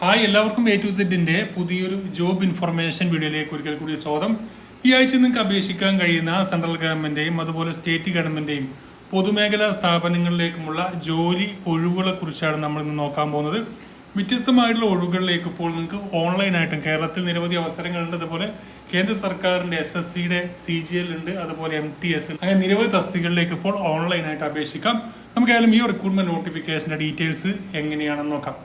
Hi എല്ലാവർക്കും A to സെറ്റിന്റെ പുതിയൊരു ജോബ് ഇൻഫർമേഷൻ വീഡിയോയിലേക്ക് ഒരിക്കൽ കൂടി സ്വാഗതം. ഈ ആഴ്ച നിങ്ങൾക്ക് അപേക്ഷിക്കാൻ കഴിയുന്ന സെൻട്രൽ ഗവൺമെന്റേയും അതുപോലെ സ്റ്റേറ്റ് ഗവൺമെന്റേയും പൊതുമേഖലാ സ്ഥാപനങ്ങളിലേക്കുമുള്ള ജോലി ഒഴിവുകളെ കുറിച്ചാണ് നമ്മൾ ഇന്ന് നോക്കാൻ പോകുന്നത്. വ്യത്യസ്തമായിട്ടുള്ള ഒഴിവുകളിലേക്ക് ഇപ്പോൾ നിങ്ങൾക്ക് ഓൺലൈനായിട്ടും കേരളത്തിൽ നിരവധി അവസരങ്ങളുണ്ട് അതുപോലെ കേന്ദ്ര സർക്കാരിന്റെ എസ് എസ് സിയുടെ സി ജി എൽ ഉണ്ട്. അതുപോലെ എം ടി എസ് അങ്ങനെ നിരവധി തസ്തികളിലേക്ക് ഇപ്പോൾ ഓൺലൈനായിട്ട് അപേക്ഷിക്കാം. നമുക്ക് ഏതായാലും ഈ റിക്രൂട്ട്മെന്റ് നോട്ടിഫിക്കേഷന്റെ ഡീറ്റെയിൽസ് എങ്ങനെയാണെന്ന് നോക്കാം.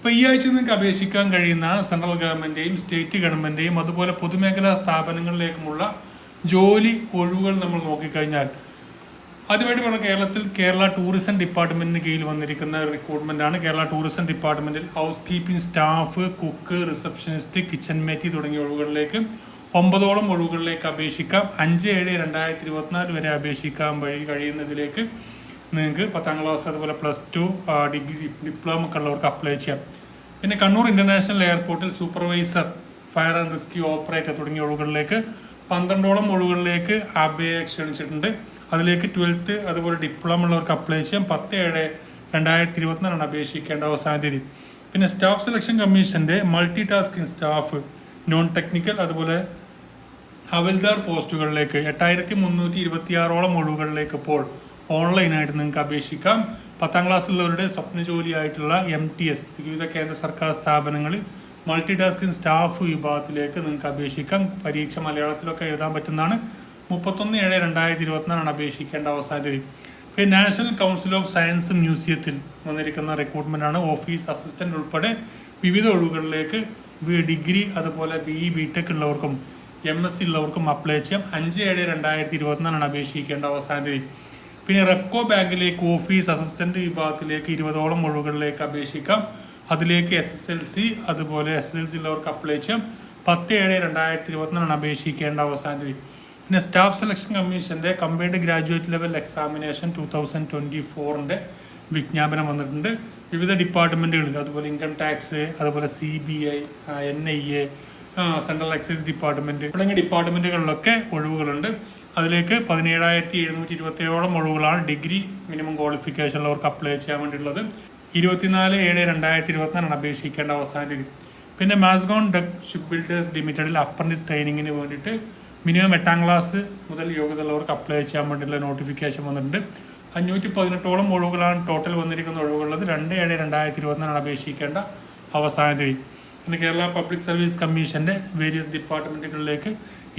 ഇപ്പൊ ഈ ആഴ്ച നിങ്ങൾക്ക് അപേക്ഷിക്കാൻ കഴിയുന്ന സെൻട്രൽ ഗവൺമെന്റേയും സ്റ്റേറ്റ് ഗവൺമെന്റേയും അതുപോലെ പൊതുമേഖലാ സ്ഥാപനങ്ങളിലേക്കുമുള്ള ജോലി ഒഴിവുകൾ നമ്മൾ നോക്കിക്കഴിഞ്ഞാൽ ആദ്യമായിട്ട് പറഞ്ഞ കേരളത്തിൽ കേരള ടൂറിസം ഡിപ്പാർട്ട്മെന്റിന് കീഴിൽ വന്നിരിക്കുന്ന റിക്രൂട്ട്മെന്റ് ആണ്. കേരള ടൂറിസം ഡിപ്പാർട്ട്മെന്റിൽ housekeeping staff cook receptionist kitchen മേറ്റി തുടങ്ങിയ ഒഴിവുകളിലേക്ക് ഒമ്പതോളം ഒഴിവുകളിലേക്ക് അപേക്ഷിക്കാം. അഞ്ച് ഏഴ് രണ്ടായിരത്തി ഇരുപത്തിനാല് വരെ അപേക്ഷിക്കാൻ വഴി കഴിയുന്നതിലേക്ക് നിങ്ങൾക്ക് പത്താം ക്ലാസ് അതുപോലെ പ്ലസ് ടു ഡിഗ്രി ഡിപ്ലോമ ഒക്കെ ഉള്ളവർക്ക് അപ്ലൈ ചെയ്യാം. പിന്നെ കണ്ണൂർ ഇന്റർനാഷണൽ എയർപോർട്ടിൽ supervisor fire and rescue operator തുടങ്ങിയ ഒഴിവുകളിലേക്ക് പന്ത്രണ്ടോളം ഒഴുകളിലേക്ക് അപേക്ഷ ക്ഷണിച്ചിട്ടുണ്ട്. അതിലേക്ക് ട്വൽത്ത് അതുപോലെ ഡിപ്ലോമ ഉള്ളവർക്ക് അപ്ലൈ ചെയ്യാം. പത്ത് ഏഴ് രണ്ടായിരത്തി ഇരുപത്തിനാലാണ് അപേക്ഷിക്കേണ്ട അവസാന തീയതി. പിന്നെ സ്റ്റാഫ് സെലക്ഷൻ കമ്മീഷന്റെ multi tasking staff non technical അതുപോലെ ഹവൽദാർ പോസ്റ്റുകളിലേക്ക് എട്ടായിരത്തി മുന്നൂറ്റി ഇരുപത്തിയാറോളം ഒഴിവുകളിലേക്ക് ഇപ്പോൾ ഓൺലൈനായിട്ട് നിങ്ങൾക്ക് അപേക്ഷിക്കാം. പത്താം ക്ലാസ്സിലുള്ളവരുടെ സ്വപ്ന ജോലിയായിട്ടുള്ള എം ടി എസ് വിവിധ കേന്ദ്ര സർക്കാർ സ്ഥാപനങ്ങളിൽ മൾട്ടി ടാസ്കിംഗ് സ്റ്റാഫ് വിഭാഗത്തിലേക്ക് നിങ്ങൾക്ക് അപേക്ഷിക്കാം. പരീക്ഷ മലയാളത്തിലൊക്കെ എഴുതാൻ പറ്റുന്നതാണ്. മുപ്പത്തൊന്ന് ഏഴ് രണ്ടായിരത്തി ഇരുപത്തിനാലാണ് അപേക്ഷിക്കേണ്ട അവസാന തീയതി. പിന്നെ നാഷണൽ കൗൺസിൽ ഓഫ് സയൻസ് മ്യൂസിയത്തിൽ വന്നിരിക്കുന്ന റിക്രൂട്ട്മെന്റ് ആണ്. ഓഫീസ് അസിസ്റ്റന്റ് ഉൾപ്പെടെ വിവിധ ഒഴിവുകളിലേക്ക് ഡിഗ്രി അതുപോലെ ബി ഇ ബി ടെക് ഉള്ളവർക്കും എം എസ് സി ഉള്ളവർക്കും അപ്ലൈ ചെയ്യാം. അഞ്ച് ഏഴ് രണ്ടായിരത്തി ഇരുപത്തിനാലാണ് അപേക്ഷിക്കേണ്ട അവസാന തീയതി. പിന്നെ റെപ്കോ ബാങ്കിലേക്ക് ഓഫീസ് അസിസ്റ്റന്റ് വിഭാഗത്തിലേക്ക് ഇരുപതോളം ഒഴിവുകളിലേക്ക് അപേക്ഷിക്കാം. അതിലേക്ക് എസ് എസ് എൽ സി അതുപോലെ എസ് എസ് എൽ സി ഉള്ളവർക്ക് അപ്ലൈ ചെയ്യാം. പത്ത് ഏഴ് രണ്ടായിരത്തി ഇരുപത്തിനാലാണ് അപേക്ഷിക്കേണ്ട അവസാന തീയതി. പിന്നെ സ്റ്റാഫ് സെലക്ഷൻ കമ്മീഷന്റെ combined graduate level examination two thousand twenty ഫോറിന്റെ വിജ്ഞാപനം വന്നിട്ടുണ്ട്. വിവിധ ഡിപ്പാർട്ട്മെന്റുകളിൽ അതുപോലെ ഇൻകം ടാക്സ് അതുപോലെ C B I N I A central excise department തുടങ്ങിയ ഡിപ്പാർട്ട്മെന്റുകളിലൊക്കെ ഒഴിവുകളുണ്ട്. അതിലേക്ക് പതിനേഴായിരത്തി എഴുന്നൂറ്റി ഇരുപത്തേഴോളം ഒഴിവുകളാണ് ഡിഗ്രി മിനിമം ക്വാളിഫിക്കേഷൻ ഉള്ളവർക്ക് അപ്ലൈ ചെയ്യാൻ വേണ്ടിയിട്ടുള്ളത് ഇരുപത്തിനാല് ഏഴ് രണ്ടായിരത്തി ഇരുപത്തിനാലാണ് അപേക്ഷിക്കേണ്ട അവസാന തീയതി. പിന്നെ മാസ്ഗോൺ ഡക് ഷിപ്പ് ബിൽഡേഴ്സ് ലിമിറ്റഡിൽ അപ്രന്റീസ് ട്രെയിനിങ്ങിന് വേണ്ടിയിട്ട് മിനിമം എട്ടാം ക്ലാസ് മുതൽ യോഗ്യത ഉള്ളവർക്ക് അപ്ലൈ ചെയ്യാൻ വേണ്ടിയുള്ള നോട്ടിഫിക്കേഷൻ വന്നിട്ടുണ്ട്. അഞ്ഞൂറ്റി പതിനെട്ടോളം ഒഴിവുകളാണ് ടോട്ടൽ വന്നിരിക്കുന്ന ഒഴിവുള്ളത് രണ്ട് ഏഴ് രണ്ടായിരത്തി ഇരുപത്തിനാലാണ് അപേക്ഷിക്കേണ്ട അവസാന തീയതി. പിന്നെ കേരള പബ്ലിക് സർവീസ് കമ്മീഷന്റെ വേരിയസ് ഡിപ്പാർട്ട്മെന്റുകളിലേക്ക്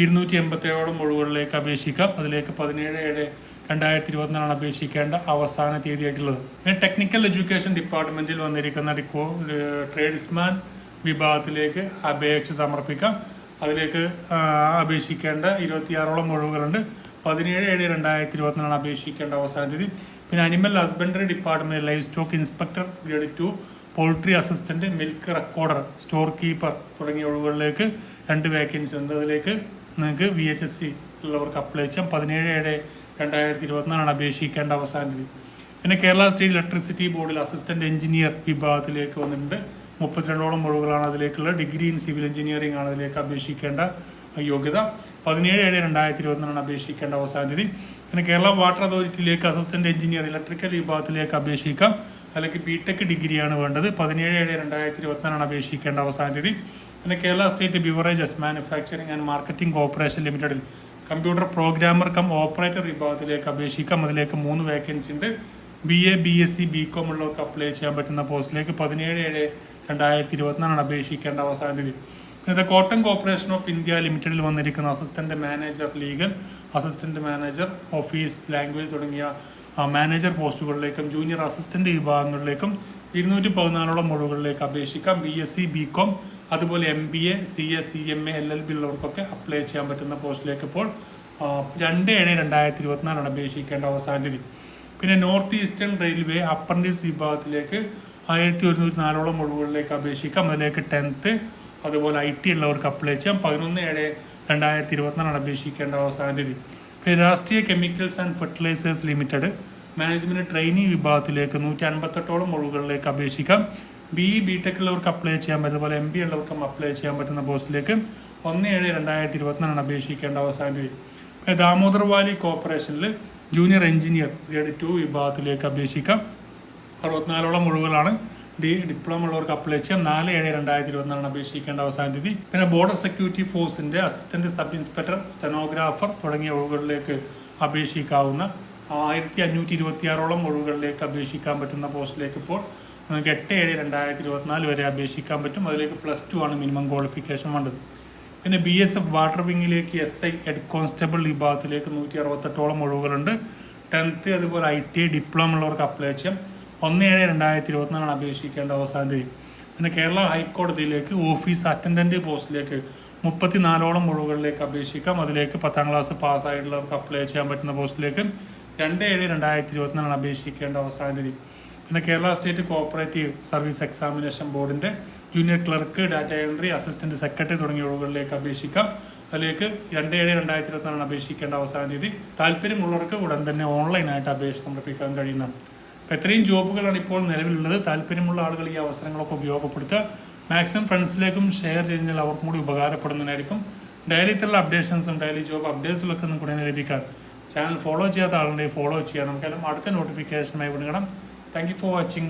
ഇരുന്നൂറ്റി എൺപത്തേഴോളം ഒഴിവുകളിലേക്ക് അപേക്ഷിക്കാം. അതിലേക്ക് പതിനേഴ് ഏഴ് രണ്ടായിരത്തി ഇരുപത്തിനാലാണ് അപേക്ഷിക്കേണ്ട അവസാന തീയതിയായിട്ടുള്ളത്. പിന്നെ ടെക്നിക്കൽ എഡ്യൂക്കേഷൻ ഡിപ്പാർട്ട്മെന്റിൽ വന്നിരിക്കുന്ന ട്രേഡ്സ്മാൻ വിഭാഗത്തിലേക്ക് അപേക്ഷ സമർപ്പിക്കാം. അതിലേക്ക് അപേക്ഷിക്കേണ്ട ഇരുപത്തിയാറോളം ഒഴിവുകളുണ്ട്. പതിനേഴ് ഏഴ് രണ്ടായിരത്തി ഇരുപത്തിനാലാണ് അപേക്ഷിക്കേണ്ട അവസാന തീയതി. പിന്നെ animal husbandry department livestock inspector grade two poultry assistant milk recorder storekeeper തുടങ്ങിയ ഒഴിവുകളിലേക്ക് രണ്ട് വേക്കൻസി ഉണ്ട്. അതിലേക്ക് നിങ്ങൾക്ക് വി എച്ച് എസ് സി ഉള്ളവർക്ക് അപ്ലൈ ചെയ്യാം. പതിനേഴ് ഏഴ് രണ്ടായിരത്തി ഇരുപത്തിനാലാണ് അപേക്ഷിക്കേണ്ട അവസാന തീയതി. പിന്നെ കേരള സ്റ്റേറ്റ് ഇലക്ട്രിസിറ്റി ബോർഡിൽ അസിസ്റ്റന്റ് എഞ്ചിനീയർ വിഭാഗത്തിലേക്ക് വന്നിട്ടുണ്ട്. മുപ്പത്തിരണ്ടോളം ഒഴിവുകളാണ് അതിലേക്കുള്ള ഡിഗ്രി ഇൻ സിവിൽ എഞ്ചിനീയറിംഗ് ആണ് അതിലേക്ക് അപേക്ഷിക്കേണ്ട യോഗ്യത. പതിനേഴ് ഏഴ് രണ്ടായിരത്തി ഇരുപത്തിനാലാണ് അപേക്ഷിക്കേണ്ട അവസാന തീയതി. പിന്നെ കേരള വാട്ടർ അതോറിറ്റിയിലേക്ക് അസിസ്റ്റന്റ് എഞ്ചിനീയർ ഇലക്ട്രിക്കൽ വിഭാഗത്തിലേക്ക് അപേക്ഷിക്കാം. അല്ലെങ്കിൽ ബി ടെക് ഡിഗ്രിയാണ് വേണ്ടത്. പതിനേഴ് ഏഴ് രണ്ടായിരത്തി ഇരുപത്തിനാലാണ് അപേക്ഷിക്കേണ്ട അവസാന തീയതി. പിന്നെ Kerala state beverages manufacturing and marketing corporation ലിമിറ്റഡിൽ കമ്പ്യൂട്ടർ പ്രോഗ്രാമർ കം ഓപ്പറേറ്റർ വിഭാഗത്തിലേക്ക് അപേക്ഷിക്കാം. അതിലേക്ക് മൂന്ന് വേക്കൻസി ഉണ്ട്. B A B S C B Com ഉള്ളവർക്ക് അപ്ലൈ ചെയ്യാൻ പറ്റുന്ന പോസ്റ്റിലേക്ക് പതിനേഴ് ഏഴ് രണ്ടായിരത്തി ഇരുപത്തിനാലാണ് അപേക്ഷിക്കേണ്ട അവസാന തീയതി. പിന്നെ the cotton corporation of India ലിമിറ്റഡിൽ വന്നിരിക്കുന്ന assistant manager legal assistant manager office language തുടങ്ങിയ മാനേജർ പോസ്റ്റുകളിലേക്കും ജൂനിയർ അസിസ്റ്റന്റ് വിഭാഗങ്ങളിലേക്കും ഇരുന്നൂറ്റി പതിനാലോളം ഒഴിവുകളിലേക്ക് അപേക്ഷിക്കാം. B S C B Com അതുപോലെ M B A C A C M A L L B ഉള്ളവർക്കൊക്കെ apply ചെയ്യാൻ പറ്റുന്ന പോസ്റ്റിലേക്ക് ഇപ്പോൾ രണ്ട് ഏഴ് രണ്ടായിരത്തി ഇരുപത്തിനാലാണ് അപേക്ഷിക്കേണ്ട അവസാന തീയതി. പിന്നെ നോർത്ത് ഈസ്റ്റേൺ റെയിൽവേ അപ്രന്റീസ് വിഭാഗത്തിലേക്ക് ആയിരത്തി ഒരുന്നൂറ്റി നാലോളം ഒഴിവുകളിലേക്ക് അപേക്ഷിക്കാം. അതിലേക്ക് ടെൻത്ത് അതുപോലെ ഐ ടി ഉള്ളവർക്ക് അപ്ലൈ ചെയ്യാം. പതിനൊന്ന് ഏഴ് രണ്ടായിരത്തി ഇരുപത്തിനാലാണ് അപേക്ഷിക്കേണ്ട അവസാന തീയതി. പിന്നെ Rashtriya Chemicals and Fertilizers Limited management training വിഭാഗത്തിലേക്ക് നൂറ്റി അൻപത്തെട്ടോളം ഒഴിവുകളിലേക്ക് അപേക്ഷിക്കാം. ബി ഇ ബി ടെക് ഉള്ളവർക്ക് അപ്ലൈ ചെയ്യാൻ പറ്റും അതുപോലെ എം ബി ഉള്ളവർക്കും അപ്ലൈ ചെയ്യാൻ പറ്റുന്ന പോസ്റ്റിലേക്ക് ഒന്ന് ഏഴ് രണ്ടായിരത്തി ഇരുപത്തിനാലാണ് അപേക്ഷിക്കേണ്ട അവസാന തീയതി പിന്നെ ദാമോദർ വാലി കോർപ്പറേഷനിൽ ജൂനിയർ എഞ്ചിനീയർ ഗ്രേഡ് ടു വിഭാഗത്തിലേക്ക് അപേക്ഷിക്കാം. അറുപത്തിനാലോളം ഒഴിവുകളാണ്. ഡിപ്ലോമ ഉള്ളവർക്ക് അപ്ലൈ ചെയ്യാം. നാല് ഏഴ് രണ്ടായിരത്തി ഇരുപത്തിനാലാണ് അപേക്ഷിക്കേണ്ട അവസാന തീയതി. പിന്നെ ബോർഡർ സെക്യൂരിറ്റി ഫോഴ്സിന്റെ അസിസ്റ്റന്റ് സബ് ഇൻസ്പെക്ടർ സ്റ്റെനോഗ്രാഫർ തുടങ്ങിയ ഒഴിവുകളിലേക്ക് അപേക്ഷിക്കാവുന്ന ആയിരത്തി അഞ്ഞൂറ്റി ഇരുപത്തി ആറോളം ഒഴിവുകളിലേക്ക് അപേക്ഷിക്കാൻ പറ്റുന്ന പോസ്റ്റിലേക്ക് ഇപ്പോൾ നിങ്ങൾക്ക് എട്ട് ഏഴ് രണ്ടായിരത്തി ഇരുപത്തിനാല് വരെ അപേക്ഷിക്കാൻ പറ്റും. അതിലേക്ക് പ്ലസ് ടു ആണ് മിനിമം ക്വാളിഫിക്കേഷൻ വേണ്ടത്. പിന്നെ ബി എസ് എഫ് വാട്ടർ വിങ്ങിലേക്ക് എസ് ഐ ഹെഡ് കോൺസ്റ്റബിൾ വിഭാഗത്തിലേക്ക് നൂറ്റി അറുപത്തെട്ടോളം ഒഴിവുകളുണ്ട്. ടെൻത്ത് അതുപോലെ ഐ ടി ഐ ഡിപ്ലോമ ഉള്ളവർക്ക് അപ്ലൈ ചെയ്യാം. ഒന്ന് ഏഴ് രണ്ടായിരത്തി ഇരുപത്തിനാലാണ് അപേക്ഷിക്കേണ്ട അവസാന തീയതി. പിന്നെ കേരള ഹൈക്കോടതിയിലേക്ക് ഓഫീസ് അറ്റൻഡന്റ് പോസ്റ്റിലേക്ക് മുപ്പത്തിനാലോളം ഒഴിവുകളിലേക്ക് അപേക്ഷിക്കാം. അതിലേക്ക് പത്താം ക്ലാസ് പാസ്സായിട്ടുള്ളവർക്ക് അപ്ലൈ ചെയ്യാൻ പറ്റുന്ന പോസ്റ്റിലേക്ക് രണ്ട് ഏഴ് രണ്ടായിരത്തി ഇരുപത്തിനാലാണ് അപേക്ഷിക്കേണ്ട അവസാന തീയതി. പിന്നെ Kerala State Cooperative Service Examination ബോർഡിന്റെ junior clerk data entry assistant secretary തുടങ്ങിയ ഒഴിവുകളിലേക്ക് അപേക്ഷിക്കാം. അതിലേക്ക് രണ്ട് ഏഴ് രണ്ടായിരത്തി ഇരുപത്തിനാലാണ് അപേക്ഷിക്കേണ്ട അവസാന തീയതി. താല്പര്യമുള്ളവർക്ക് ഉടൻ തന്നെ ഓൺലൈനായിട്ട് അപേക്ഷ സമർപ്പിക്കാൻ കഴിയുന്നതാണ് അപ്പോൾ ഇത്രയും ജോബുകളാണ് ഇപ്പോൾ നിലവിലുള്ളത്. താല്പര്യമുള്ള ആളുകൾ ഈ അവസരങ്ങളൊക്കെ ഉപയോഗപ്പെടുത്തുക. മാക്സിമം ഫ്രണ്ട്സിലേക്കും ഷെയർ ചെയ്യുന്നതിൽ അവർക്കും കൂടി ഉപകാരപ്പെടുന്നതിനായിരിക്കും. ഡെയിലി ഇത്തരം അപ്ഡേഷൻസും ഡെയിലി ജോബ് അപ്ഡേറ്റ്സിലൊക്കെ നിങ്ങൾക്ക് ഉടനെ ലഭിക്കാം ചാനൽ ഫോളോ ചെയ്യാത്ത ആളുണ്ടെങ്കിൽ ഫോളോ ചെയ്യാം നമുക്കെല്ലാം അടുത്ത നോട്ടിഫിക്കേഷനായി വിടണം താങ്ക് യു ഫോർ വാച്ചിങ്.